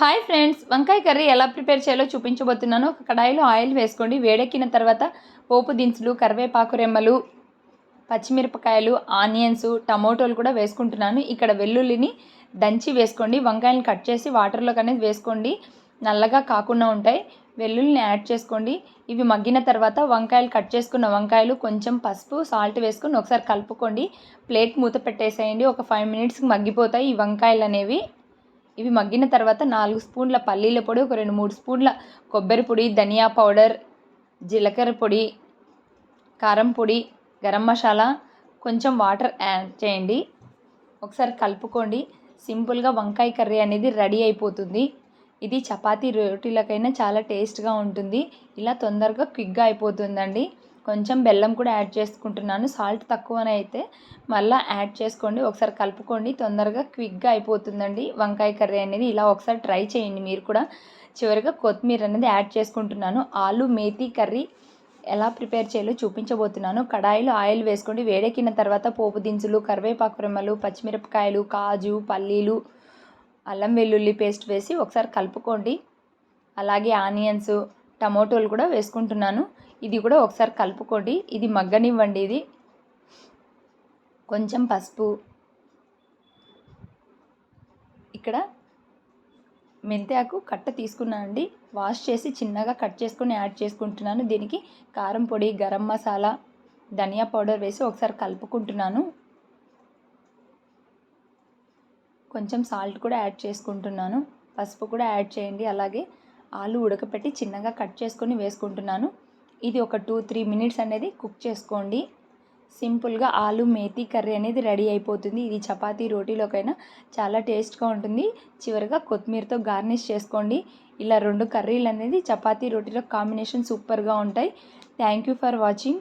Hi friends వంకాయ curry ఎలా prepare చేయాలో చూపించబోతున్నాను. ఒక కడాయిలో ఆయిల్ వేసుకోండి. వేడెక్కిన తర్వాత పోపు దినుసులు కరివేపాకు రెమ్మలు పచ్చిమిరపకాయలు ఆనియన్స్ టమోటోలు కూడా వేసుకుంటున్నాను. ఇక్కడ వెల్లుల్లిని దంచి వేసుకోండి. వంకాయలను కట్ చేసి వాటర్లోకి అనేది వేసుకోండి. నల్లగా కాకుండా ఉంటాయి. వెల్లుల్లిని యాడ్ చేసుకోండి. ఇవి మగ్గిన తర్వాత వంకాయలు కట్ చేసుకున్న వంకాయలు కొంచెం పసుపు సాల్ట్ వేసుకొని ఒకసారి కలుపుకోండి. ప్లేట్ మూత పెట్టేసేయండి. ఒక ఫైవ్ మినిట్స్కి మగ్గిపోతాయి ఈ వంకాయలు అనేవి. ఇవి మగ్గిన తర్వాత నాలుగు స్పూన్ల పల్లీల పొడి ఒక రెండు మూడు స్పూన్ల కొబ్బరి పొడి ధనియా పౌడర్ జీలకర్ర పొడి కారం పొడి గరం మసాలా కొంచెం వాటర్ యాడ్ చేయండి. ఒకసారి కలుపుకోండి. సింపుల్గా వంకాయ కర్రీ అనేది రెడీ అయిపోతుంది. ఇది చపాతీ రోటీలకైనా చాలా టేస్ట్గా ఉంటుంది. ఇలా తొందరగా క్విక్గా అయిపోతుందండి. కొంచెం బెల్లం కూడా యాడ్ చేసుకుంటున్నాను. సాల్ట్ తక్కువనే అయితే మళ్ళీ యాడ్ చేసుకోండి. ఒకసారి కలుపుకోండి. తొందరగా క్విక్గా అయిపోతుందండి. వంకాయ కర్రీ అనేది ఇలా ఒకసారి ట్రై చేయండి మీరు కూడా. చివరిగా కొత్తిమీర అనేది యాడ్ చేసుకుంటున్నాను. ఆలు మేతి కర్రీ ఎలా ప్రిపేర్ చేయాలో చూపించబోతున్నాను. కడాయిలో ఆయిల్ వేసుకోండి. వేడెక్కిన తర్వాత పోపు దినుసులు కరివేపాకు రెమ్మలు పచ్చిమిరపకాయలు కాజు పల్లీలు అల్లం వెల్లుల్లి పేస్ట్ వేసి ఒకసారి కలుపుకోండి. అలాగే ఆనియన్స్ టమోటోలు కూడా వేసుకుంటున్నాను. ఇది కూడా ఒకసారి కలుపుకోండి. ఇది మగ్గనివ్వండి ఇది. కొంచెం పసుపు. ఇక్కడ మెంతాకు కట్ట తీసుకున్నాను అండి. వాష్ చేసి చిన్నగా కట్ చేసుకొని యాడ్ చేసుకుంటున్నాను. దీనికి కారం పొడి గరం మసాలా ధనియా పౌడర్ వేసి ఒకసారి కలుపుకుంటున్నాను. కొంచెం సాల్ట్ కూడా యాడ్ చేసుకుంటున్నాను. పసుపు కూడా యాడ్ చేయండి. అలాగే ఆలు ఉడకపెట్టి చిన్నగా కట్ చేసుకొని వేసుకుంటున్నాను. ఇది ఒక టూ త్రీ మినిట్స్ అనేది కుక్ చేసుకోండి. సింపుల్గా ఆలు మేతి కర్రీ అనేది రెడీ అయిపోతుంది. ఇది చపాతీ రోటీలోకైనా చాలా టేస్ట్గా ఉంటుంది. చివరిగా కొత్తిమీరతో గార్నిష్ చేసుకోండి. ఇలా రెండు కర్రీలు అనేది చపాతీ రోటీలో కాంబినేషన్ సూపర్గా ఉంటాయి. Thank you for watching.